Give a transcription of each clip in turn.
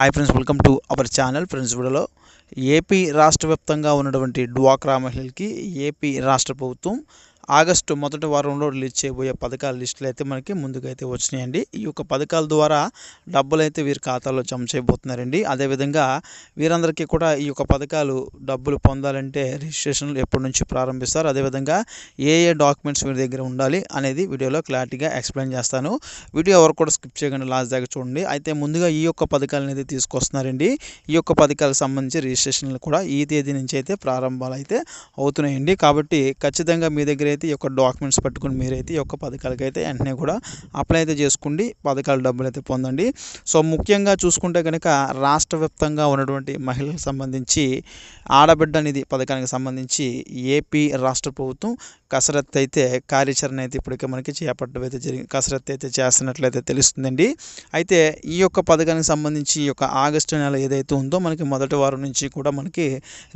Hi friends welcome to our channel friends వీడియోలో AP రాష్ట్ర వ్యాప్తంగా ఉన్నటువంటి డ్వాక్రా మహిళలకి ఏపీ రాష్ట్ర ప్రభుత్వం ఆగస్టు మొదటి వారంలో రిలీజ్ చేయబోయే పథకాల లిస్టులు అయితే మనకి ముందుకైతే వచ్చినాయండి. ఈ యొక్క పథకాల ద్వారా డబ్బులు అయితే వీరి ఖాతాలో జమ చేయబోతున్నారండి. అదేవిధంగా వీరందరికీ కూడా ఈ యొక్క పథకాలు డబ్బులు పొందాలంటే రిజిస్ట్రేషన్లు ఎప్పటి నుంచి ప్రారంభిస్తారు అదేవిధంగా ఏ ఏ డాక్యుమెంట్స్ మీ దగ్గర ఉండాలి అనేది వీడియోలో క్లారిటీగా ఎక్స్ప్లెయిన్ చేస్తాను. వీడియో ఎవరు కూడా స్కిప్ చేయకుండా లాస్ట్ దాకా చూడండి. అయితే ముందుగా ఈ యొక్క పథకాలను అయితే తీసుకొస్తున్నారండి. ఈ యొక్క పథకాలకు సంబంధించి రిజిస్ట్రేషన్లు కూడా ఈ తేదీ నుంచి అయితే ప్రారంభాలు అయితే అవుతున్నాయండి. కాబట్టి ఖచ్చితంగా మీ దగ్గర అయితే ఈ యొక్క డాక్యుమెంట్స్ పట్టుకుని మీరైతే ఈ యొక్క పథకాలకి అయితే వెంటనే కూడా అప్లై అయితే చేసుకోండి. పథకాల డబ్బులు అయితే పొందండి. సో ముఖ్యంగా చూసుకుంటే కనుక రాష్ట్ర వ్యాప్తంగా ఉన్నటువంటి మహిళలకు సంబంధించి ఆడబిడ్డ నిధి పథకానికి సంబంధించి ఏపీ రాష్ట్ర ప్రభుత్వం కసరత్తు అయితే కార్యాచరణ అయితే ఇప్పటికే మనకి చేపట్టడం అయితే జరిగింది కసరత్తు అయితే చేస్తున్నట్లయితే తెలుస్తుందండి. అయితే ఈ యొక్క పథకానికి సంబంధించి ఈ యొక్క ఆగస్టు నెల ఏదైతే ఉందో మనకి మొదటి వారం నుంచి కూడా మనకి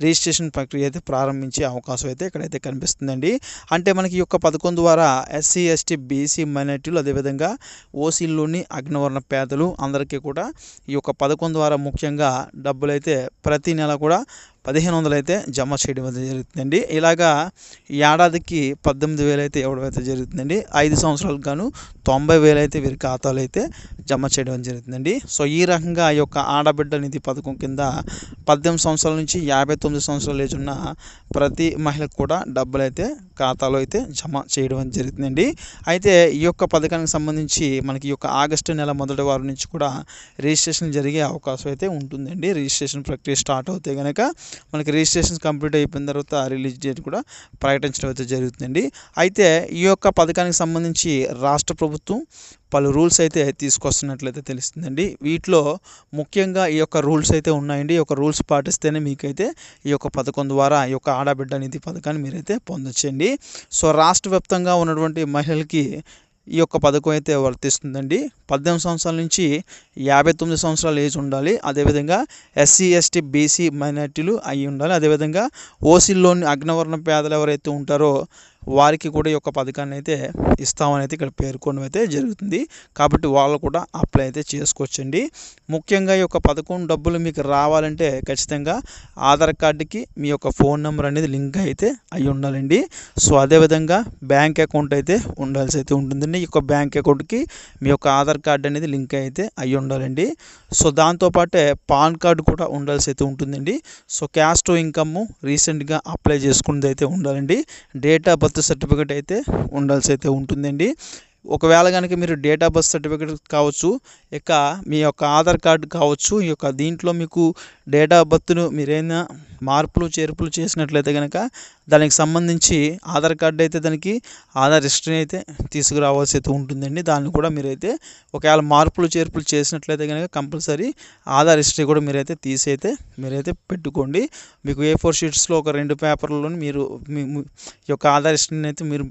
రిజిస్ట్రేషన్ ప్రక్రియ అయితే ప్రారంభించే అవకాశం అయితే ఇక్కడైతే కనిపిస్తుందండి. అంటే మనకి ఈ యొక్క పథకం ద్వారా ఎస్సీ ఎస్టీ బీసీ మైనార్టీలు అదేవిధంగా ఓసీల్లోని అగ్నివర్ణ పేదలు అందరికీ కూడా ఈ యొక్క పథకం ద్వారా ముఖ్యంగా డబ్బులు అయితే ప్రతి నెల కూడా పదిహేను వందలు అయితే జమ చేయడం అయితే జరుగుతుందండి. ఇలాగా ఈ ఏడాదికి పద్దెనిమిది వేలు అయితే ఇవ్వడం అయితే జరుగుతుందండి. ఐదు సంవత్సరాలకు గాను తొంభై వేలు అయితే వీరి ఖాతాలో అయితే జమ చేయడం జరుగుతుందండి సో ఈ రకంగా ఈ యొక్క ఆడబిడ్డ నిధి పథకం కింద పద్దెనిమిది సంవత్సరాల నుంచి యాభై తొమ్మిది సంవత్సరాలు ఏజ్ ఉన్న ప్రతి మహిళకు కూడా డబ్బులు అయితే ఖాతాలో అయితే జమ చేయడం జరుగుతుందండి అయితే ఈ యొక్క పథకానికి సంబంధించి మనకి ఈ యొక్క ఆగస్టు నెల మొదటి వారం నుంచి కూడా రిజిస్ట్రేషన్ జరిగే అవకాశం అయితే ఉంటుందండి. రిజిస్ట్రేషన్ ప్రక్రియ స్టార్ట్ అవుతే కనుక మనకి రిజిస్ట్రేషన్ కంప్లీట్ అయిపోయిన తర్వాత రిలీజ్ డేట్ కూడా ప్రకటించడం అయితే జరుగుతుందండి. అయితే ఈ యొక్క పథకానికి సంబంధించి రాష్ట్ర ప్రభుత్వం పలు రూల్స్ అయితే తీసుకొస్తున్నట్లయితే తెలుస్తుందండి. వీటిలో ముఖ్యంగా ఈ యొక్క రూల్స్ అయితే ఉన్నాయండి. ఈ యొక్క రూల్స్ పాటిస్తేనే మీకైతే ఈ యొక్క పథకం ద్వారా ఈ యొక్క ఆడబిడ్డ నిధి పథకాన్ని మీరైతే పొందొచ్చండి. సో రాష్ట్ర వ్యాప్తంగా ఉన్నటువంటి మహిళలకి ఈ యొక్క పథకం అయితే వర్తిస్తుందండి. పద్దెనిమిది సంవత్సరాల నుంచి యాభై తొమ్మిది సంవత్సరాల ఏజ్ ఉండాలి. అదేవిధంగా ఎస్సీ ఎస్టీ బీసీ మైనార్టీలు అయి ఉండాలి. అదేవిధంగా ఓసీల్లోని అగ్నవర్ణ పేదలు ఎవరైతే ఉంటారో వారికి కూడా ఈ యొక్క పథకాన్ని అయితే ఇస్తామని అయితే ఇక్కడ పేర్కొనడం అయితే జరుగుతుంది. కాబట్టి వాళ్ళు కూడా అప్లై అయితే చేసుకోవచ్చండి. ముఖ్యంగా ఈ యొక్క పథకం డబ్బులు మీకు రావాలంటే ఖచ్చితంగా ఆధార్ కార్డుకి మీ యొక్క ఫోన్ నెంబర్ అనేది లింక్ అయితే అయి ఉండాలండి. సో అదేవిధంగా బ్యాంక్ అకౌంట్ అయితే ఉండాల్సి అయితే ఉంటుందండి. ఈ యొక్క బ్యాంక్ అకౌంట్కి మీ యొక్క ఆధార్ కార్డు అనేది లింక్ అయితే అయి ఉండాలండి. సో దాంతోపాటే పాన్ కార్డు కూడా ఉండాల్సి అయితే ఉంటుందండి. సో క్యాస్ట్ ఇన్కమ్ రీసెంట్గా అప్లై చేసుకున్నది అయితే ఉండాలండి. డేట్ ఆఫ్ బర్త్ సర్టిఫికేట్ అయితే ఉండాల్సి అయితే ఉంటుందండి. ఒకవేళ కనుక మీరు డేట్ ఆఫ్ బర్త్ సర్టిఫికేట్ కావచ్చు ఇక మీ యొక్క ఆధార్ కార్డు కావచ్చు ఈ యొక్క దీంట్లో మీకు డేట్ ఆఫ్ బర్త్ను మీరైనా మార్పులు చేర్పులు చేసినట్లయితే కనుక దానికి సంబంధించి ఆధార్ కార్డు అయితే దానికి ఆధార్ హిస్టరీ అయితే తీసుకురావాల్సి అయితే ఉంటుందండి. దాన్ని కూడా మీరైతే ఒకవేళ మార్పులు చేర్పులు చేసినట్లయితే కనుక కంపల్సరీ ఆధార్ హిస్టరీ కూడా మీరైతే తీసి అయితే మీరైతే పెట్టుకోండి. మీకు ఏ ఫోర్ షీట్స్లో ఒక రెండు పేపర్లను మీరు మీ మీ యొక్క ఆధార్ హిస్టరీని అయితే మీరు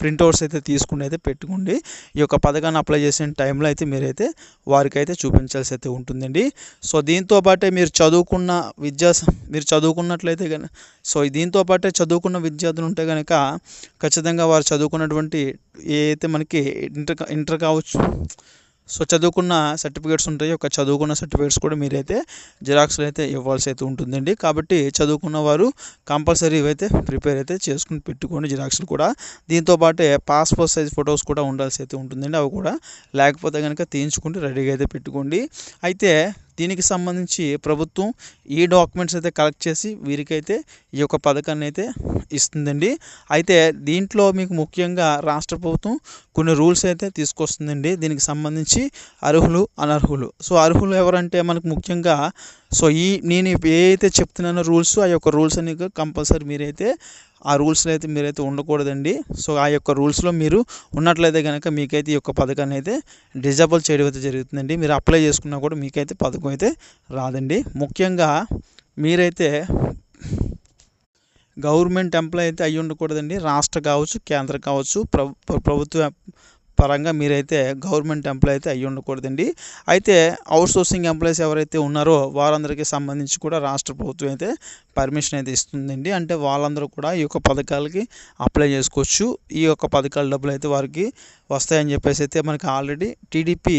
ప్రింట్అవుట్స్ అయితే తీసుకుని అయితే పెట్టుకోండి. ఈ యొక్క పథకాన్ని అప్లై చేసిన టైంలో అయితే మీరైతే వారికి అయితే చూపించాల్సి అయితే ఉంటుందండి. సో దీంతో పాటే మీరు చదువుకున్న విద్యా మీరు చదువుకున్నట్లయితే కనుక సో దీంతో పాటే చదువుకున్న విద్యార్థులు ఉంటే కనుక ఖచ్చితంగా వారు చదువుకున్నటువంటి ఏ అయితే మనకి ఇంటర్ ఇంటర్ కావచ్చు సో చదువుకున్న సర్టిఫికేట్స్ ఉంటాయి. ఒక చదువుకున్న సర్టిఫికేట్స్ కూడా మీరైతే జిరాక్స్లు అయితే ఇవ్వాల్సి అయితే ఉంటుందండి. కాబట్టి చదువుకున్న వారు కంపల్సరీ అయితే ప్రిపేర్ అయితే చేసుకుని పెట్టుకోండి జిరాక్స్లు కూడా. దీంతో పాటే పాస్పోర్ట్ సైజ్ ఫొటోస్ కూడా ఉండాల్సి అయితే ఉంటుందండి. అవి కూడా లేకపోతే కనుక తీయించుకుంటే రెడీగా అయితే పెట్టుకోండి. అయితే దీనికి సంబంధించి ప్రభుత్వం ఈ డాక్యుమెంట్స్ అయితే కలెక్ట్ చేసి వీరికైతే ఈ యొక్క పథకాన్ని అయితే ఇస్తుందండి. అయితే దీంట్లో మీకు ముఖ్యంగా రాష్ట్ర ప్రభుత్వం కొన్ని రూల్స్ అయితే తీసుకొస్తుందండి. దీనికి సంబంధించి అర్హులు అనర్హులు. సో అర్హులు ఎవరంటే మనకు ముఖ్యంగా సో ఈ నేను ఏ అయితే చెప్తున్నానో రూల్స్ ఆ యొక్క రూల్స్ అన్ని కంపల్సరీ మీరైతే ఆ రూల్స్లో అయితే మీరైతే ఉండకూడదండి. సో ఆ యొక్క రూల్స్లో మీరు ఉన్నట్లయితే కనుక మీకైతే ఈ యొక్క పథకాన్ని అయితే డిజబుల్ చేయడం అయితే జరుగుతుందండి. మీరు అప్లై చేసుకున్నా కూడా మీకైతే పథకం అయితే రాదండి. ముఖ్యంగా మీరైతే గవర్నమెంట్ ఎంప్లాయ్ అయితే అయ్యి ఉండకూడదండి రాష్ట్ర కావచ్చు కేంద్ర కావచ్చు ప్రభు ప్రభుత్వ పరంగా మీరైతే గవర్నమెంట్ ఎంప్లాయ్ అయితే అయ్యి ఉండకూడదండి. అయితే అవుట్సోర్సింగ్ ఎంప్లాయీస్ ఎవరైతే ఉన్నారో వారందరికీ సంబంధించి కూడా రాష్ట్ర ప్రభుత్వం అయితే పర్మిషన్ అయితే ఇస్తుందండి. అంటే వాళ్ళందరూ కూడా ఈ యొక్క పథకాలకి అప్లై చేసుకోవచ్చు. ఈ యొక్క పథకాల డబ్బులు అయితే వారికి వస్తాయని చెప్పేసి అయితే మనకి ఆల్రెడీ టీడీపీ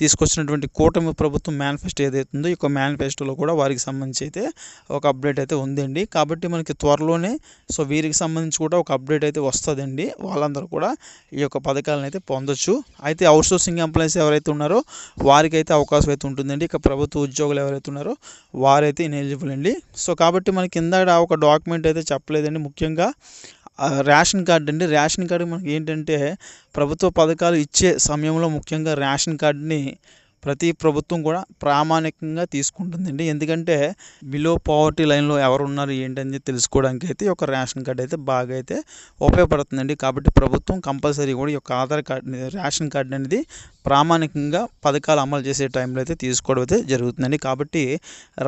తీసుకొచ్చినటువంటి కూటమి ప్రభుత్వం మేనిఫెస్టో ఏదైతే ఉందో ఈ యొక్క మేనిఫెస్టోలో కూడా వారికి సంబంధించి అయితే ఒక అప్డేట్ అయితే ఉందండి. కాబట్టి మనకి త్వరలోనే సో వీరికి సంబంధించి కూడా ఒక అప్డేట్ అయితే వస్తుందండి. వాళ్ళందరూ కూడా ఈ యొక్క పథకాలను అయితే పొందొచ్చు. అయితే అవుట్సోర్సింగ్ ఎంప్లాయీస్ ఎవరైతే ఉన్నారో వారికి అయితే అవకాశం అయితే ఉంటుందండి. ఇక ప్రభుత్వ ఉద్యోగులు ఎవరైతే ఉన్నారో వారైతే ఇనెలిజిబుల్ అండి. సో కాబట్టి మనకి కింద ఒక డాక్యుమెంట్ అయితే చెప్పలేదండి. ముఖ్యంగా రేషన్ కార్డు అండి. రేషన్ కార్డు మనకి ఏంటంటే ప్రభుత్వ పథకాలు ఇచ్చే సమయంలో ముఖ్యంగా రేషన్ కార్డుని ప్రతి ప్రభుత్వం కూడా ప్రామాణికంగా తీసుకుంటుందండి. ఎందుకంటే బిలో పావర్టీ లైన్లో ఎవరు ఉన్నారు ఏంటని తెలుసుకోవడానికి అయితే ఒక రేషన్ కార్డు అయితే బాగా అయితే ఉపయోగపడుతుందండి. కాబట్టి ప్రభుత్వం కంపల్సరీ కూడా ఈ యొక్క ఆధార్ కార్డు రేషన్ కార్డు అనేది ప్రామాణికంగా పథకాలు అమలు చేసే టైంలో అయితే తీసుకోవడం అయితే జరుగుతుందండి. కాబట్టి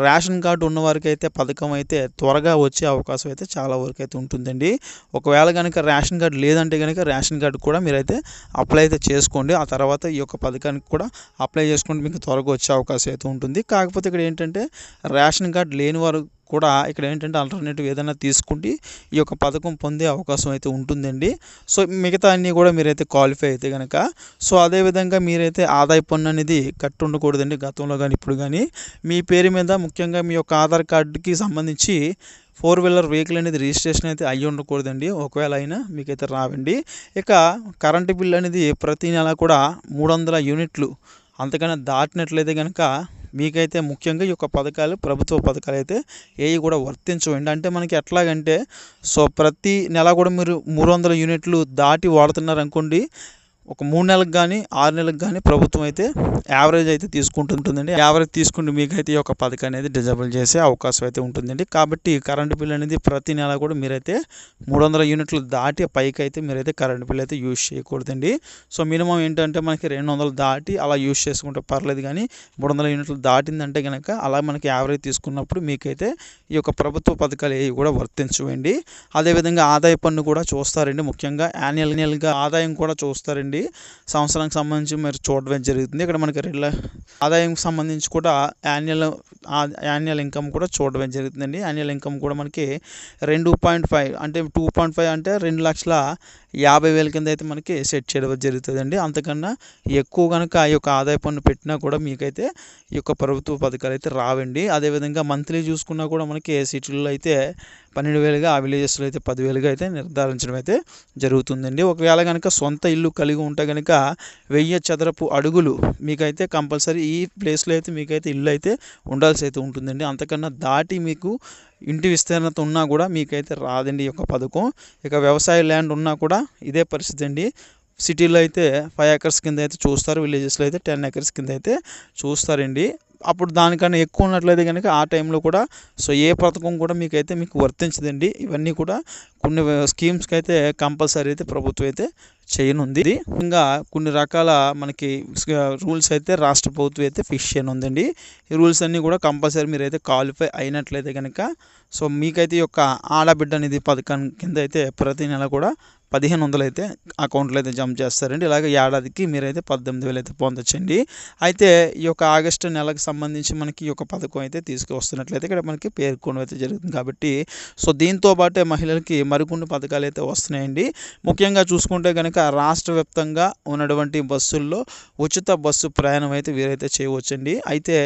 రేషన్ కార్డు ఉన్నవారికి అయితే పథకం అయితే త్వరగా వచ్చే అవకాశం అయితే చాలా వరకు అయితే ఉంటుందండి. ఒకవేళ కనుక రేషన్ కార్డు లేదంటే కనుక రేషన్ కార్డు కూడా మీరైతే అప్లై అయితే చేసుకోండి. ఆ తర్వాత ఈ యొక్క పథకానికి కూడా అప్లై చేసుకుంటే మీకు త్వరగా వచ్చే అవకాశం అయితే ఉంటుంది. కాకపోతే ఇక్కడ ఏంటంటే రేషన్ కార్డు లేని వారు కూడా ఇక్కడ ఏంటంటే ఆల్టర్నేటివ్ ఏదైనా తీసుకుంటే ఈ యొక్క పథకం పొందే అవకాశం అయితే ఉంటుందండి. సో మిగతా అన్నీ కూడా మీరైతే క్వాలిఫై అయితే కనుక సో అదేవిధంగా మీరైతే ఆదాయ పన్ను అనేది కట్టు ఉండకూడదండి గతంలో కానీ ఇప్పుడు కానీ మీ పేరు మీద ముఖ్యంగా మీ యొక్క ఆధార్ కార్డుకి సంబంధించి ఫోర్ వీలర్ వెహికల్ అనేది రిజిస్ట్రేషన్ అయితే అయ్యి ఉండకూడదండి. ఒకవేళ అయినా మీకైతే రావండి. ఇక కరెంటు బిల్ అనేది ప్రతి నెల కూడా మూడు వందల యూనిట్లు అంతకన్నా దాటినట్లయితే కనుక మీకైతే ముఖ్యంగా ఈ యొక్క పథకాలు ప్రభుత్వ పథకాలు అయితే ఏవి కూడా వర్తించవండి అంటే మనకి ఎట్లాగంటే సో ప్రతి నెల కూడా మీరు మూడు వందల యూనిట్లు దాటి వాడుతున్నారు అనుకోండి ఒక మూడు నెలలకు కానీ ఆరు నెలలకు కానీ ప్రభుత్వం అయితే యావరేజ్ అయితే తీసుకుంటుంటుందండి. యావరేజ్ తీసుకుంటే మీకైతే ఈ యొక్క పథకం అనేది డిజబుల్ చేసే అవకాశం అయితే ఉంటుందండి. కాబట్టి కరెంటు బిల్ అనేది ప్రతి నెల కూడా మీరైతే మూడు వందల యూనిట్లు దాటి పైకి అయితే మీరైతే కరెంటు బిల్ అయితే యూజ్ చేయకూడదండి. సో మినిమం ఏంటంటే మనకి రెండు వందలు దాటి అలా యూజ్ చేసుకుంటే పర్లేదు కానీ మూడు వందల యూనిట్లు దాటిందంటే కనుక అలా మనకి యావరేజ్ తీసుకున్నప్పుడు మీకైతే ఈ యొక్క ప్రభుత్వ పథకాలు ఏవి కూడా వర్తించవండి. అదేవిధంగా ఆదాయ పన్ను కూడా చూస్తారండి. ముఖ్యంగా యాన్యువల్ ఆదాయం కూడా చూస్తారండి. సంవత్సరానికి సంబంధించి మీరు చూడడం జరుగుతుంది. ఇక్కడ మనకి రెగ్యుల ఆదాయం సంబంధించి కూడా యాన్యువల్ యాన్యువల్ ఇన్కమ్ కూడా చూడడం జరుగుతుందండి. యాన్యువల్ ఇన్కమ్ కూడా మనకి రెండు పాయింట్ ఫైవ్ అంటే టూ పాయింట్ ఫైవ్ అంటే రెండు లక్షల యాభై వేల కింద అయితే మనకి సెట్ చేయడం జరుగుతుందండి. అంతకన్నా ఎక్కువ కనుక ఈ యొక్క ఆదాయ పన్ను పెట్టినా కూడా మీకైతే ఈ యొక్క ప్రభుత్వ పథకాలు అయితే రావండి. అదేవిధంగా మంత్లీ చూసుకున్నా కూడా మనకి సిటీల్లో అయితే పన్నెండు వేలుగా ఆ విలేజెస్లో అయితే పదివేలుగా అయితే నిర్ధారించడం అయితే జరుగుతుందండి. ఒకవేళ కనుక సొంత ఇల్లు కలిగి ఉంటే కనుక వెయ్యి చదరపు అడుగులు మీకైతే కంపల్సరీ ఈ ప్లేస్లో అయితే మీకైతే ఇల్లు అయితే ఉండాల్సి అయితే ఉంటుందండి. అంతకన్నా దాటి మీకు ఇంటి విస్తీర్ణత ఉన్నా కూడా మీకైతే రాదండి ఈ యొక్క పథకం. ఇక వ్యవసాయ ల్యాండ్ ఉన్నా కూడా ఇదే పరిస్థితి అండి. సిటీలో అయితే ఫైవ్ ఎకర్స్ కింద అయితే చూస్తారు విలేజెస్లో అయితే టెన్ ఎకర్స్ కింద అయితే చూస్తారండి. అప్పుడు దానికన్నా ఎక్కువ ఉన్నట్లయితే కనుక ఆ టైంలో కూడా సో ఏ పథకం కూడా మీకైతే మీకు వర్తించదండి. ఇవన్నీ కూడా కొన్ని స్కీమ్స్కి అయితే కంపల్సరీ అయితే ప్రభుత్వం అయితే చేయనుంది. ఇంకా కొన్ని రకాల మనకి రూల్స్ అయితే రాష్ట్ర ప్రభుత్వం అయితే ఫిక్స్ చేయనుందండి. ఈ రూల్స్ అన్నీ కూడా కంపల్సరీ మీరైతే క్వాలిఫై అయినట్లయితే కనుక సో మీకైతే ఈ యొక్క ఆడబిడ్డ అనేది పథకం కింద అయితే ప్రతి నెల కూడా పదిహేను వందలు అయితే అకౌంట్లో అయితే జమ చేస్తారండి. ఇలాగ ఏడాదికి మీరైతే పద్దెనిమిది వేలు అయితే పొందొచ్చండి. అయితే ఈ యొక్క ఆగస్టు నెలకు సంబంధించి మనకి ఈ యొక్క పథకం అయితే తీసుకువస్తున్నట్లయితే ఇక్కడ మనకి పేర్కొనడం అయితే జరుగుతుంది కాబట్టి సో దీంతో పాటే మహిళలకి మరికొన్ని పథకాలు అయితే వస్తున్నాయండి. ముఖ్యంగా చూసుకుంటే కనుక రాష్ట్ర వ్యాప్తంగా ఉన్నటువంటి బస్సుల్లో ఉచిత బస్సు ప్రయాణం అయితే వీరైతే చేయవచ్చండి. అయితే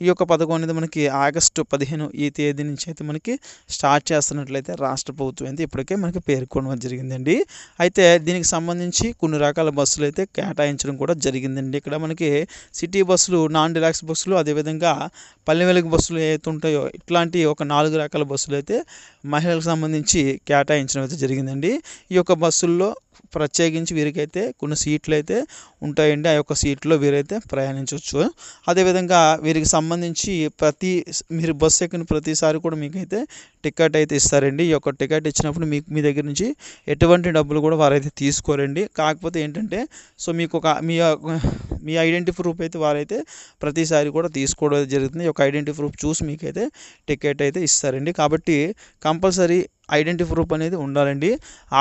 ఈ యొక్క పథకం అనేది మనకి ఆగస్టు పదిహేను ఈ తేదీ నుంచి అయితే మనకి స్టార్ట్ చేస్తున్నట్లయితే రాష్ట్ర ప్రభుత్వం అయితే ఇప్పటికే మనకి పేర్కొనడం జరిగిందండి. అయితే దీనికి సంబంధించి కొన్ని రకాల బస్సులు అయితే కేటాయించడం కూడా జరిగిందండి. ఇక్కడ మనకి సిటీ బస్సులు నాన్ డిలాక్స్ బస్సులు అదేవిధంగా పల్లె వెలుగు బస్సులు ఏవైతే ఉంటాయో ఇట్లాంటి ఒక నాలుగు రకాల బస్సులు అయితే మహిళలకు సంబంధించి కేటాయించడం అయితే జరిగిందండి. ఈ యొక్క బస్సుల్లో ప్రత్యేకించి వీరికైతే కొన్ని సీట్లు అయితే ఉంటాయండి. ఆ యొక్క సీట్లో వీరైతే ప్రయాణించవచ్చు. అదేవిధంగా వీరికి సంబంధించి ప్రతి మీరు బస్సు ఎక్కిన ప్రతిసారి కూడా మీకైతే టికెట్ అయితే ఇస్తారండి. ఈ యొక్క టికెట్ ఇచ్చినప్పుడు మీకు మీ దగ్గర నుంచి ఎటువంటి డబ్బులు కూడా వారైతే తీసుకోరండి. కాకపోతే ఏంటంటే సో మీకు ఒక మీ మీ ఐడెంటిటీ ప్రూఫ్ అయితే వారైతే ప్రతిసారి కూడా తీసుకోవడం జరుగుతుంది. ఈ యొక్క ఐడెంటిటీ ప్రూఫ్ చూసి మీకైతే టికెట్ అయితే ఇస్తారండి. కాబట్టి కంపల్సరీ ఐడెంటిటీ ప్రూఫ్ అనేది ఉండాలండి.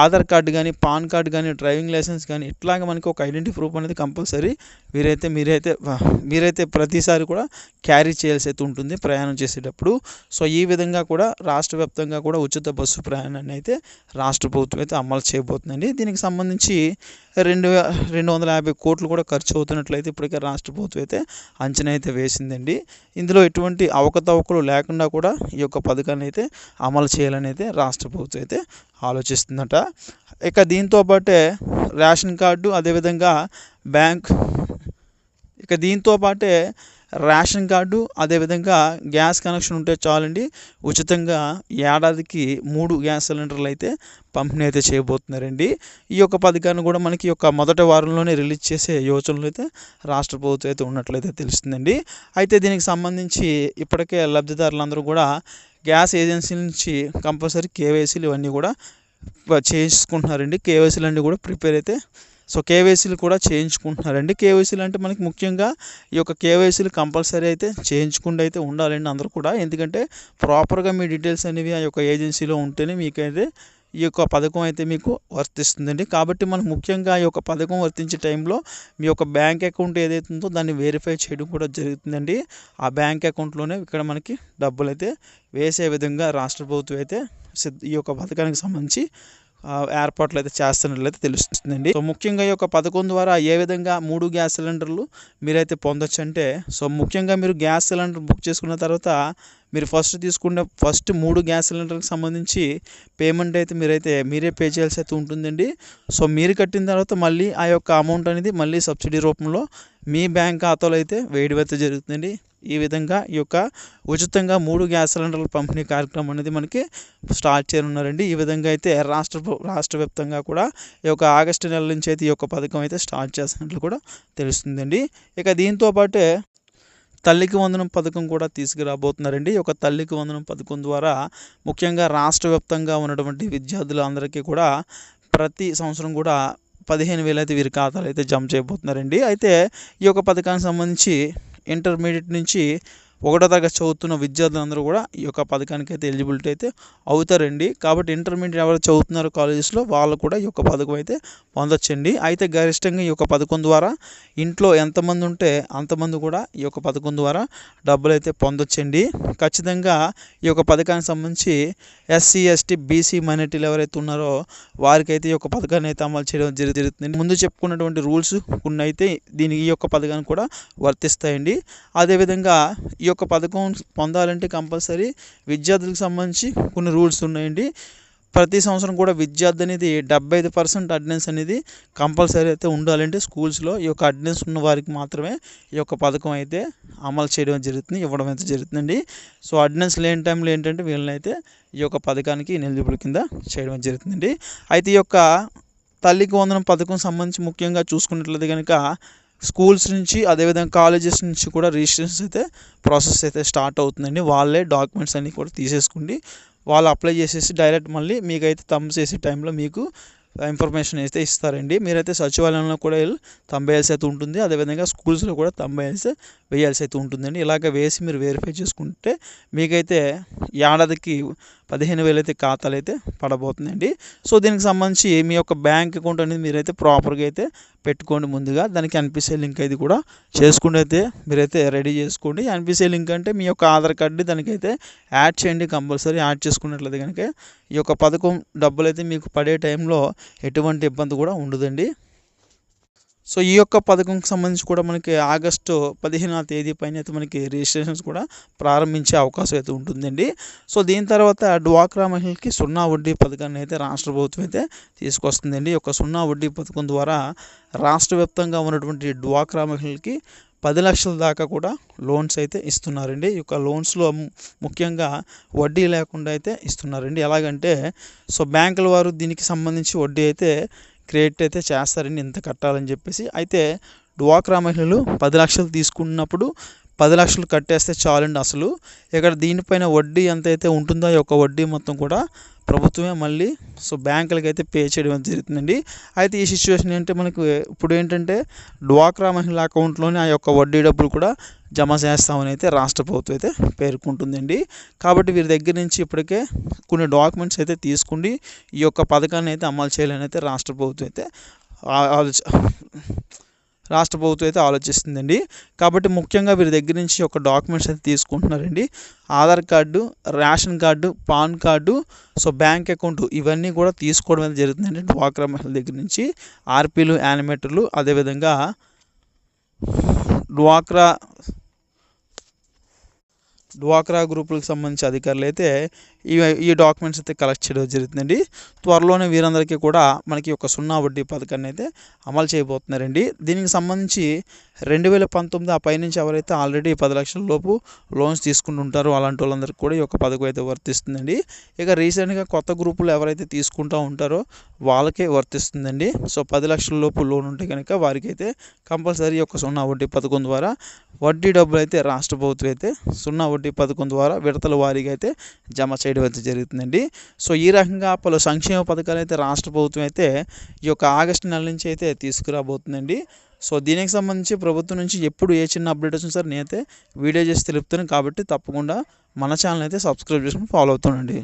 ఆధార్ కార్డు కానీ పాన్ కార్డు కానీ డ్రైవింగ్ లైసెన్స్ కానీ ఇట్లాగ మనకి ఒక ఐడెంటిటీ ప్రూఫ్ అనేది కంపల్సరీ మీరైతే మీరైతే మీరైతే ప్రతిసారి కూడా క్యారీ చేయాల్సి అయితే ఉంటుంది ప్రయాణం చేసేటప్పుడు. సో ఈ విధంగా కూడా రాష్ట్ర వ్యాప్తంగా కూడా ఉచిత బస్సు ప్రయాణాన్ని అయితే రాష్ట్ర ప్రభుత్వం అయితే అమలు చేయబోతుందండి. దీనికి సంబంధించి రెండు రెండు వందల యాభై కోట్లు కూడా ఖర్చు అవుతున్నట్లయితే ఇప్పటికే రాష్ట్ర ప్రభుత్వం అయితే అంచనా అయితే వేసిందండి. ఇందులో ఎటువంటి అవకతవకలు లేకుండా కూడా ఈ యొక్క పథకాన్ని అయితే అమలు చేయాలని అయితే రాష్ట్ర ప్రభుత్వం అయితే ఆలోచిస్తుందట. ఇక దీంతో పాటే రేషన్ కార్డు అదేవిధంగా బ్యాంక్ ఇక దీంతో పాటే రేషన్ కార్డు అదేవిధంగా గ్యాస్ కనెక్షన్ ఉంటే చాలండి. ఉచితంగా ఏడాదికి మూడు గ్యాస్ సిలిండర్లు అయితే పంపిణీ అయితే చేయబోతున్నారండి. ఈ యొక్క పథకాన్ని కూడా మనకి యొక్క మొదటి వారంలోనే రిలీజ్ చేసే యోచనలు అయితే రాష్ట్ర ప్రభుత్వం అయితే ఉన్నట్లయితే తెలుస్తుందండి. అయితే దీనికి సంబంధించి ఇప్పటికే లబ్ధిదారులందరూ కూడా గ్యాస్ ఏజెన్సీ నుంచి కంపల్సరీ కేవైసీలు ఇవన్నీ కూడా చేయించుకుంటున్నారండి. కేవైసీలు అన్నీ కూడా ప్రిపేర్ అయితే సో కేవైసీలు కూడా చేయించుకుంటున్నారండి. కేవైసీలు అంటే మనకి ముఖ్యంగా ఈ యొక్క కేవైసీలు కంపల్సరీ అయితే చేయించుకుంటూ అయితే ఉండాలండి అందరూ కూడా. ఎందుకంటే ప్రాపర్గా మీ డీటెయిల్స్ అనేవి ఆ యొక్క ఏజెన్సీలో ఉంటేనే మీకైతే ఈ యొక్క పథకం అయితే మీకు వర్తిస్తుందండి. కాబట్టి మనం ముఖ్యంగా ఈ యొక్క పథకం వర్తించే టైంలో మీ యొక్క బ్యాంక్ అకౌంట్ ఏదైతే ఉందో దాన్ని వెరిఫై చేయడం కూడా జరుగుతుందండి. ఆ బ్యాంక్ అకౌంట్లోనే ఇక్కడ మనకి డబ్బులు అయితే వేసే విధంగా రాష్ట్ర ప్రభుత్వం అయితే సిద్ధ ఈ యొక్క పథకానికి సంబంధించి ఏర్పాట్లు అయితే చేస్తున్నట్లయితే తెలుస్తుందండి. సో ముఖ్యంగా ఈ యొక్క పథకం ద్వారా ఏ విధంగా మూడు గ్యాస్ సిలిండర్లు మీరైతే పొందొచ్చు అంటే సో ముఖ్యంగా మీరు గ్యాస్ సిలిండర్ బుక్ చేసుకున్న తర్వాత మీరు ఫస్ట్ తీసుకున్న ఫస్ట్ మూడు గ్యాస్ సిలిండర్కి సంబంధించి పేమెంట్ అయితే మీరైతే మీరే పే చేయాల్సి అయితే ఉంటుందండి. సో మీరు కట్టిన తర్వాత మళ్ళీ ఆ యొక్క అమౌంట్ అనేది మళ్ళీ సబ్సిడీ రూపంలో మీ బ్యాంక్ ఖాతాలో అయితే వేయడం అయితే జరుగుతుందండి. ఈ విధంగా ఈ యొక్క ఉచితంగా మూడు గ్యాస్ సిలిండర్ల పంపిణీ కార్యక్రమం అనేది మనకి స్టార్ట్ చేయనున్నారండి. ఈ విధంగా అయితే రాష్ట్ర రాష్ట్ర వ్యాప్తంగా కూడా ఈ యొక్క ఆగస్టు నెల నుంచి అయితే ఈ యొక్క పథకం అయితే స్టార్ట్ చేస్తున్నట్లు కూడా తెలుస్తుందండి. ఇక దీంతో పాటే తల్లికి వందనం పథకం కూడా తీసుకురాబోతున్నారండి. ఈ యొక్క తల్లికి వందనం పథకం ద్వారా ముఖ్యంగా రాష్ట్ర వ్యాప్తంగా ఉన్నటువంటి విద్యార్థులందరికీ కూడా ప్రతి సంవత్సరం కూడా పదిహేను వేలు అయితే వీరి ఖాతాలు అయితే జమ చేయబోతున్నారండి. అయితే ఈ యొక్క పథకానికి సంబంధించి ఇంటర్మీడియట్ నుంచి ఒకటో తరగతి చదువుతున్న విద్యార్థులందరూ కూడా ఈ యొక్క పథకానికి అయితే ఎలిజిబిలిటీ అయితే అవుతారండి. కాబట్టి ఇంటర్మీడియట్ ఎవరు చదువుతున్నారో కాలేజెస్లో వాళ్ళు కూడా ఈ యొక్క పథకం అయితే పొందొచ్చండి. అయితే గరిష్టంగా ఈ యొక్క పథకం ద్వారా ఇంట్లో ఎంతమంది ఉంటే అంతమంది కూడా ఈ యొక్క పథకం ద్వారా డబ్బులు అయితే పొందొచ్చండి. ఖచ్చితంగా ఈ యొక్క పథకానికి సంబంధించి ఎస్సీ ఎస్టీ బీసీ మైనార్టీలు ఎవరైతే ఉన్నారో వారికైతే ఈ యొక్క పథకాన్ని అయితే అమలు చేయడం జరుగుతుంది ముందు చెప్పుకున్నటువంటి రూల్స్ కొన్ని అయితే దీనికి ఈ యొక్క పథకాన్ని కూడా వర్తిస్తాయండి. అదేవిధంగా ఈ ఈ యొక్క పథకం పొందాలంటే కంపల్సరీ విద్యార్థులకు సంబంధించి కొన్ని రూల్స్ ఉన్నాయండి. ప్రతి సంవత్సరం కూడా విద్యార్థి అనేది డెబ్బై ఐదు పర్సెంట్ అటెండెన్స్ అనేది కంపల్సరీ అయితే ఉండాలంటే స్కూల్స్లో ఈ యొక్క అటెండెన్స్ ఉన్న వారికి మాత్రమే ఈ యొక్క పథకం అయితే అమలు చేయడం జరుగుతుంది ఇవ్వడం అయితే జరుగుతుందండి. సో అటెండెన్స్ లేని టైంలో ఏంటంటే వీళ్ళని అయితే ఈ యొక్క పథకానికి ఎలిజిబుల్ కింద చేయడం జరుగుతుందండి. అయితే ఈ యొక్క తల్లికి వందనం పథకం సంబంధించి ముఖ్యంగా చూసుకున్నట్లయితే కనుక స్కూల్స్ నుంచి అదేవిధంగా కాలేజెస్ నుంచి కూడా రిజిస్ట్రేషన్స్ అయితే ప్రాసెస్ అయితే స్టార్ట్ అవుతుందండి. వాళ్ళే డాక్యుమెంట్స్ అన్నీ కూడా తీసేసుకోండి వాళ్ళు అప్లై చేసేసి డైరెక్ట్ మళ్ళీ మీకైతే థంబ్ చేసే టైంలో మీకు ఇన్ఫర్మేషన్ అయితే ఇస్తారండి. మీరైతే సచివాలయంలో కూడా వెళ్ళి థంబ్ వేయాల్సి అయితే ఉంటుంది. అదేవిధంగా స్కూల్స్లో కూడా థంబ్ వేసి వేయాల్సి అయితే ఉంటుందండి. ఇలాగ వేసి మీరు వెరిఫై చేసుకుంటే మీకైతే ఏడాదికి పదిహేను వేలు అయితే ఖాతాలు అయితే పడబోతుందండి సో దీనికి సంబంధించి మీ యొక్క బ్యాంక్ అకౌంట్ అనేది మీరైతే ప్రాపర్గా అయితే పెట్టుకోండి ముందుగా. దానికి ఎన్పిసిఐ లింక్ అయితే కూడా చేసుకుంటే అయితే మీరైతే రెడీ చేసుకోండి. ఎన్పిసిఐ లింక్ అంటే మీ యొక్క ఆధార్ కార్డు దానికైతే యాడ్ చేయండి కంపల్సరీ యాడ్ చేసుకున్నట్లయితే కనుక ఈ యొక్క పథకం డబ్బులు అయితే మీకు పడే టైంలో ఎటువంటి ఇబ్బంది కూడా ఉండదండి. సో ఈ యొక్క పథకంకి సంబంధించి కూడా మనకి ఆగస్టు పదిహేనవ తేదీ పైన అయితే మనకి రిజిస్ట్రేషన్స్ కూడా ప్రారంభించే అవకాశం అయితే ఉంటుందండి. సో దీని తర్వాత డ్వాక్రా మహిళలకి సున్నా వడ్డీ పథకాన్ని అయితే రాష్ట్ర ప్రభుత్వం అయితే తీసుకొస్తుందండి. ఈ యొక్క సున్నా వడ్డీ పథకం ద్వారా రాష్ట్ర వ్యాప్తంగా ఉన్నటువంటి డ్వాక్రా మహిళలకి పది లక్షల దాకా కూడా లోన్స్ అయితే ఇస్తున్నారండి. ఈ యొక్క లోన్స్లో ముఖ్యంగా వడ్డీ లేకుండా అయితే ఇస్తున్నారండి. ఎలాగంటే సో బ్యాంకుల వారు దీనికి సంబంధించి వడ్డీ అయితే క్రియేట్ అయితే చేస్తారండి ఇంత కట్టాలని చెప్పేసి అయితే డ్వాక్రా మహిళలు పది లక్షలు తీసుకున్నప్పుడు పది లక్షలు కట్టేస్తే చాలండి అసలు. ఇక్కడ దీనిపైన వడ్డీ ఎంత అయితే ఉంటుందో ఈ యొక్క వడ్డీ మొత్తం కూడా ప్రభుత్వమే మళ్ళీ సో బ్యాంకులకి అయితే పే చేయడం జరుగుతుందండి. అయితే ఈ సిచ్యువేషన్ ఏంటంటే మనకు? ఇప్పుడు ఏంటంటే డ్వాక్రా మహిళ అకౌంట్లోనే ఆ యొక్క వడ్డీ డబ్బులు కూడా జమ చేస్తామని అయితే రాష్ట్ర ప్రభుత్వం అయితే పేర్కొంటుందండి. కాబట్టి వీరి దగ్గర నుంచి ఇప్పటికే కొన్ని డాక్యుమెంట్స్ అయితే తీసుకుండి ఈ యొక్క పథకాన్ని అయితే అమలు చేయాలని అయితే రాష్ట్ర ప్రభుత్వం అయితే ఆలోచ రాష్ట్ర ప్రభుత్వం అయితే ఆలోచిస్తుందండి. కాబట్టి ముఖ్యంగా వీరి దగ్గర నుంచి ఒక డాక్యుమెంట్స్ అయితే తీసుకుంటున్నారండి. Aadhaar card ration card PAN card so bank account ఇవన్నీ కూడా తీసుకోవడం అయితే జరుగుతుందండి డ్వాక్రా మహిళల దగ్గర నుంచి. ఆర్పీలు యానిమేటర్లు అదేవిధంగా డ్వాక్రా డ్వాక్రా గ్రూపులకు సంబంధించి అధికారులు అయితే ఈ ఈ డాక్యుమెంట్స్ అయితే కలెక్ట్ చేయడం జరుగుతుందండి. త్వరలోనే వీరందరికీ కూడా మనకి ఒక సున్నా వడ్డీ పథకాన్ని అయితే అమలు చేయబోతున్నారండి. దీనికి సంబంధించి రెండు వేల పంతొమ్మిది ఆ పైనుంచి ఎవరైతే ఆల్రెడీ పది లక్షల లోపు లోన్స్ తీసుకుంటుంటారో అలాంటి వాళ్ళందరికీ కూడా ఈ యొక్క పథకం అయితే వర్తిస్తుందండి. ఇక రీసెంట్గా కొత్త గ్రూపులు ఎవరైతే తీసుకుంటూ ఉంటారో వాళ్ళకే వర్తిస్తుందండి. సో పది లక్షల లోపు లోన్ ఉంటే కనుక వారికి అయితే కంపల్సరీ ఒక సున్నా వడ్డీ పథకం ద్వారా వడ్డీ డబ్బులు అయితే రాష్ట్ర ప్రభుత్వం అయితే సున్నా వడ్డీ పథకం ద్వారా విడతల వారీగా అయితే జమ చేయడం అయితే జరుగుతుందండి. సో ఈ రకంగా పలు సంక్షేమ పథకాలు అయితే రాష్ట్ర ప్రభుత్వం అయితే ఈ యొక్క ఆగస్టు నెల నుంచి అయితే తీసుకురాబోతుందండి. సో దీనికి సంబంధించి ప్రభుత్వం నుంచి ఎప్పుడు ఏ చిన్న అప్డేట్ వచ్చినా సరే నేనైతే వీడియో చేసి తెలుపుతాను. కాబట్టి తప్పకుండా మన ఛానల్ అయితే సబ్స్క్రైబ్ చేసుకుని ఫాలో అవుతానండి